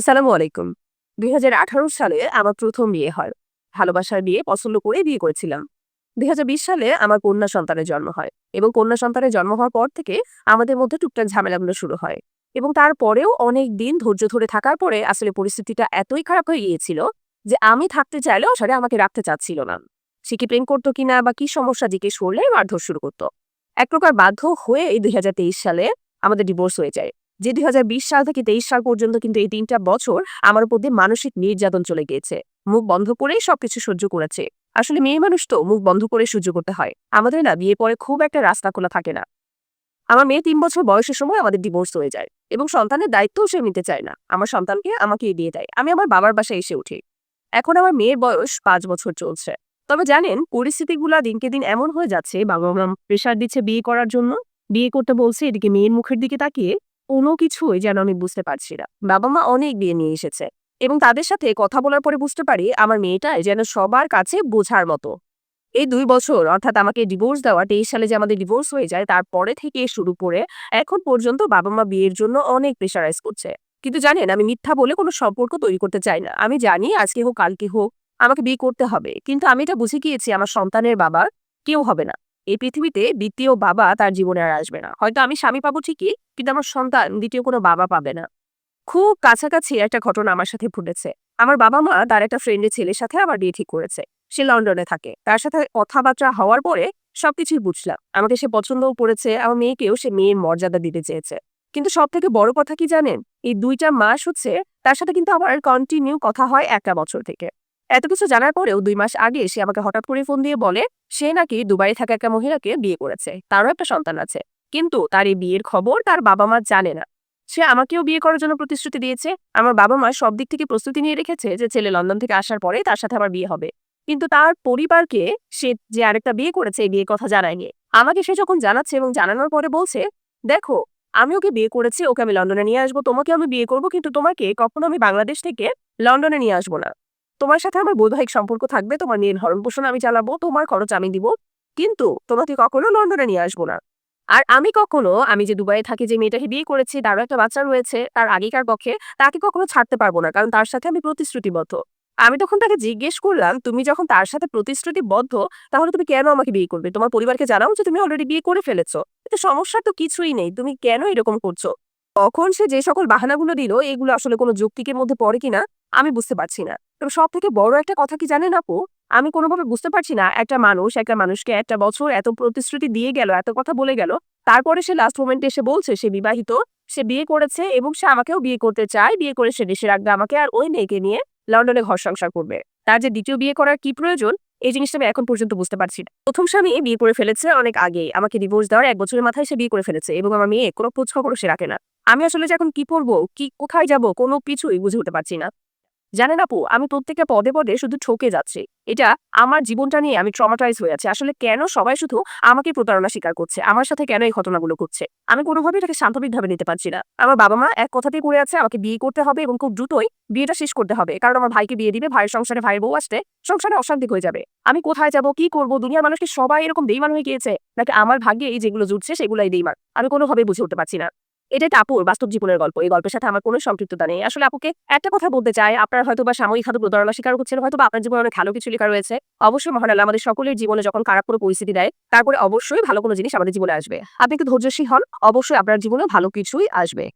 আসসালামু আলাইকুম। দুই হাজার আঠারো সালে আমার প্রথম বিয়ে হয়। ভালোবাসার বিয়ে পছন্দ করে বিয়ে করেছিলাম। দুই হাজার বিশ সালে আমার কন্যা সন্তানের জন্ম হয় এবং কন্যা সন্তানের জন্ম হওয়ার পর থেকে আমাদের মধ্যে টুকটাক ঝামেলাগুলো শুরু হয় এবং তারপরেও অনেক দিন ধৈর্য ধরে থাকার পরে আসলে পরিস্থিতিটা এতই খারাপ হয়ে গিয়েছিল যে আমি থাকতে চাইলেও সেটা আমাকে রাখতে চাচ্ছিল না। সে কি প্রেম করতো কিনা বা কি সমস্যা জিজ্ঞেস করলে মারধর শুরু করতো। এক প্রকার বাধ্য হয়ে এই দুই হাজার তেইশ সালে আমাদের ডিভোর্স হয়ে যায়। যে দুই হাজার বিশ সাল থেকে তেইশ সাল পর্যন্ত কিন্তু এই তিনটা বছর আমার উপর দিয়ে মানসিক নির্যাতন চলে গিয়েছে। মুখ বন্ধ করেই সবকিছু সহ্য করেছে। আসলে মেয়ে মানুষ তো মুখ বন্ধ করে সহ্য করতে হয়। আমাদের না বিয়ে পরে খুব একটা রাস্তা খোলা থাকে না। আমার মেয়ে তিন বছর বয়সের সময় আমাদের ডিভোর্স হয়ে যায় এবং সন্তানের দায়িত্বও সে নিতে চায় না। আমার সন্তানকে আমাকে দিয়ে দেয়। আমি আমার বাবার বাসায় এসে উঠি। এখন আমার মেয়ের বয়স পাঁচ বছর চলছে। তবে জানেন, পরিস্থিতিগুলা দিনকে দিন এমন হয়ে যাচ্ছে বাবা মা প্রেশার দিচ্ছে বিয়ে করার জন্য। বিয়ে করতে বলছে, এদিকে মেয়ের মুখের দিকে তাকিয়ে কোনো কিছুই যেন আমি বুঝতে পারছি না। বাবা মা অনেক বিয়ে নিয়ে এসেছে এবং তাদের সাথে কথা বলার পরে বুঝতে পারি আমার মেয়েটাই যেন সবার কাছে বোঝার মতো। এই দুই বছর, অর্থাৎ আমাকে ডিভোর্স দেওয়া, তেইশ সালে যে আমাদের ডিভোর্স হয়ে যায়, তারপরে থেকে শুরু করে এখন পর্যন্ত বাবা মা বিয়ের জন্য অনেক প্রেশারাইজ করছে। কিন্তু জানেন, আমি মিথ্যা বলে কোনো সম্পর্ক তৈরি করতে চাই না। আমি জানি আজকে হোক, কালকে হোক, আমাকে বিয়ে করতে হবে। কিন্তু আমি এটা বুঝে গিয়েছি, আমার সন্তানের বাবার কেউ হবে না। এই পৃথিবীতে দ্বিতীয় বাবা তার জীবনে আর আসবে না। হয়তো আমি স্বামী পাবো ঠিকই, কিন্তু আমার সন্তান দ্বিতীয় কোনো বাবা পাবে না। খুব কাছাকাছি একটা ঘটনা আমার সাথে ঘটেছে। আমার বাবা মা তার একটা ফ্রেন্ডের ছেলের সাথে আবার বিয়ে ঠিক করেছে। সে লন্ডনে থাকে। তার সাথে কথাবার্তা হওয়ার পরে সবকিছুই বুঝলাম। আমাকে সে পছন্দও করেছে, আমার মেয়েকেও সে মেয়ের মর্যাদা দিতে চেয়েছে। কিন্তু সব থেকে বড় কথা কি জানেন? এই দুইটা মাস হচ্ছে, তার সাথে কিন্তু আমার কন্টিনিউ কথা হয় একটা বছর থেকে। এত কিছু জানার পরেও দুই মাস আগে সে আমাকে হঠাৎ করে ফোন দিয়ে বলে, সে নাকি দুবাই থাকা একটা মহিলাকে বিয়ে করেছে। তারও একটা সন্তান আছে। কিন্তু তার এই বিয়ের খবর তার বাবা মা জানে না। সে আমাকেও বিয়ে করার জন্য প্রতিশ্রুতি দিয়েছে। আমার বাবা মা সব দিক থেকে প্রস্তুতি নিয়ে রেখেছে যে ছেলে লন্ডন থেকে আসার পরে তার সাথে আবার বিয়ে হবে। কিন্তু তার পরিবারকে সে যে আরেকটা বিয়ে করেছে, এই বিয়ের কথা জানায়নি আমাকে সে যখন জানাচ্ছে এবং জানানোর পরে বলছে, দেখো, আমি ওকে বিয়ে করেছি, ওকে আমি লন্ডনে নিয়ে আসব। তোমাকে আমি বিয়ে করব, কিন্তু তোমাকে কখনো আমি বাংলাদেশ থেকে লন্ডনে নিয়ে আসব না। তোমার সাথে আমার বৈবাহিক সম্পর্ক থাকবে, তোমার মেয়ের ভরণ পোষণ আমি চালাবো, তোমার খরচ আমি দিব। কিন্তু তোমাকে কখনো লন্ডনে নিয়ে আসব না। আর আমি কখনো, আমি যে দুবাইয়ে থাকি, যে মেয়েটাকে বিয়ে করেছি, তারও একটা বাচ্চা রয়েছে, তার আগেকার পক্ষে তাকে কখনো ছাড়তে পারব না, কারণ তার সাথে আমি প্রতিশ্রুতিবদ্ধ। আমি তখন তাকে জিজ্ঞেস করলাম, তুমি যখন তার সাথে প্রতিশ্রুতিবদ্ধ, তাহলে তুমি কেন আমাকে বিয়ে করবে? তোমার পরিবারকে জানাও যে তুমি অলরেডি বিয়ে করে ফেলেছো। এতে সমস্যা তো কিছুই নেই, তুমি কেন এরকম করছ? তখন সে যে সকল বাহানাগুলো দিল, এগুলো আসলে কোনো যৌক্তিকের মধ্যে পড়ে কিনা, আমি বুঝতে পারছি না। তবে সব থেকে বড় একটা কথা কি জানেন আপু? আমি কোনোভাবে বুঝতে পারছি না, একটা মানুষ, একটা মানুষকে একটা বছর এত প্রতিশ্রুতি দিয়ে গেল, এত কথা বলে গেল, তারপরে সে লাস্ট মোমেন্টে এসে বলছে, সে বিবাহিত, সে বিয়ে করেছে এবং সে আমাকেও বিয়ে করতে চায়, বিয়ে করে সে দেশে রাখবে, আমাকে আর ওই মেয়েকে নিয়ে লন্ডনে ঘর সংসার করবে। তার যে দ্বিতীয় বিয়ে করার কি প্রয়োজন, এই জিনিসটা আমি এখন পর্যন্ত বুঝতে পারছি না। প্রথম স্বামী বিয়ে করে ফেলেছে অনেক আগে আমাকে ডিভোর্স দেওয়ার এক বছরের মাথায় সে বিয়ে করে ফেলেছে এবং আমার মেয়ে কোনো খোঁজ খবর সে রাখে না। আমি আসলে যে এখন কি করব, কি, কোথায় যাব, কোনো কিছুই বুঝে উঠতে পারছি না। জানেন আপু, আমি প্রত্যেকটা পদে পদে শুধু ঠকে যাচ্ছি। এটা আমার জীবনটা নিয়ে আমি ট্রমাটাইজ হয়ে আছি। আসলে কেন সবাই শুধু আমাকে প্রতারণা স্বীকার করছে? আমার সাথে কেন এই ঘটনাগুলো ঘটছে? আমি কোনোভাবে এটাকে শান্তবিকভাবে নিতে পারছি না। আমার বাবা মা এক কথাতেই করে আছে, আমাকে বিয়ে করতে হবে এবং খুব দ্রুতই বিয়েটা শেষ করতে হবে। কারণ আমার ভাইকে বিয়ে দিবে, ভাইয়ের সংসারে ভাইয়ের বউ আসতে সংসারে অশান্তি হয়ে যাবে। আমি কোথায় যাব, কি করব, দুনিয়ার মানুষকে সবাই এরকম দেইমান হয়ে গিয়েছে? নাকি আমার ভাগ্যে এই যেগুলো জুটছে, সেগুলাই বেইমান? আমি কোনোভাবে বুঝে উঠতে পারছি না। এটা একটা আপুর বাস্তব জীবনের গল্প। এই গল্পের সাথে আমার কোনো সম্পৃক্ততা নেই। আসলে আপুকে একটা কথা বলতে চাই, আপনার হয়তো বা সাময়িক হাতে প্রতারণা শিকার হচ্ছেন হয়তো বা আপনার জীবনে অনেক ভালো কিছু লেখা রয়েছে। অবশ্যই মহান আল্লাহ আমাদের সকলের জীবনে যখন খারাপ কোনো পরিস্থিতি দেয়, তারপরে অবশ্যই ভালো কোনো জিনিস আমাদের জীবনে আসবে। আপনি একটু ধৈর্যশীল হন, অবশ্যই আপনার জীবনে ভালো কিছুই আসবে।